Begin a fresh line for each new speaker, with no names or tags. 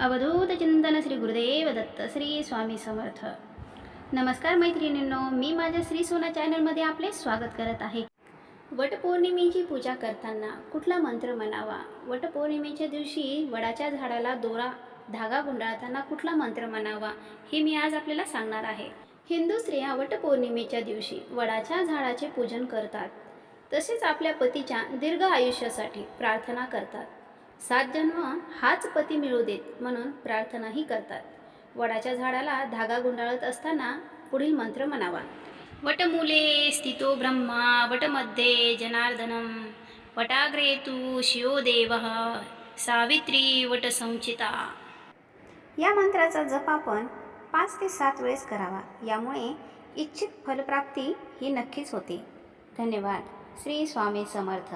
अवधूत चिंतन श्री गुरुदेव दत्त श्री स्वामी समर्थ नमस्कार मैत्रिणींनो मी माझ्या श्री सोना चॅनलमध्ये आपले स्वागत करत आहे. वटपौर्णिमेची पूजा करताना कुठला मंत्र म्हणावा? वटपौर्णिमेच्या दिवशी वडाच्या झाडाला दोरा धागा गुंडाळताना कुठला मंत्र म्हणावा? हे मी आज आपल्याला सांगणार आहे. हिंदू स्त्रिया वटपौर्णिमेच्या दिवशी वडाच्या झाडाचे पूजन करतात. तसेच आपल्या पतीच्या दीर्घ आयुष्यासाठी प्रार्थना करतात. सात जन्म हाच पती मिळू देत म्हणून प्रार्थनाही करतात. वडाच्या झाडाला धागा गुंडाळत असताना पुढील मंत्र म्हणावा. वटमूले स्थितो ब्रह्मा वटमध्ये जनार्दनम. वटाग्रे तू शिवदेव सावित्री वटसंचिता या मंत्राचा जप आपण पाच ते सात वेळेस करावा. यामुळे इच्छित फलप्राप्ती ही नक्कीच होते. धन्यवाद. श्री स्वामी समर्थ.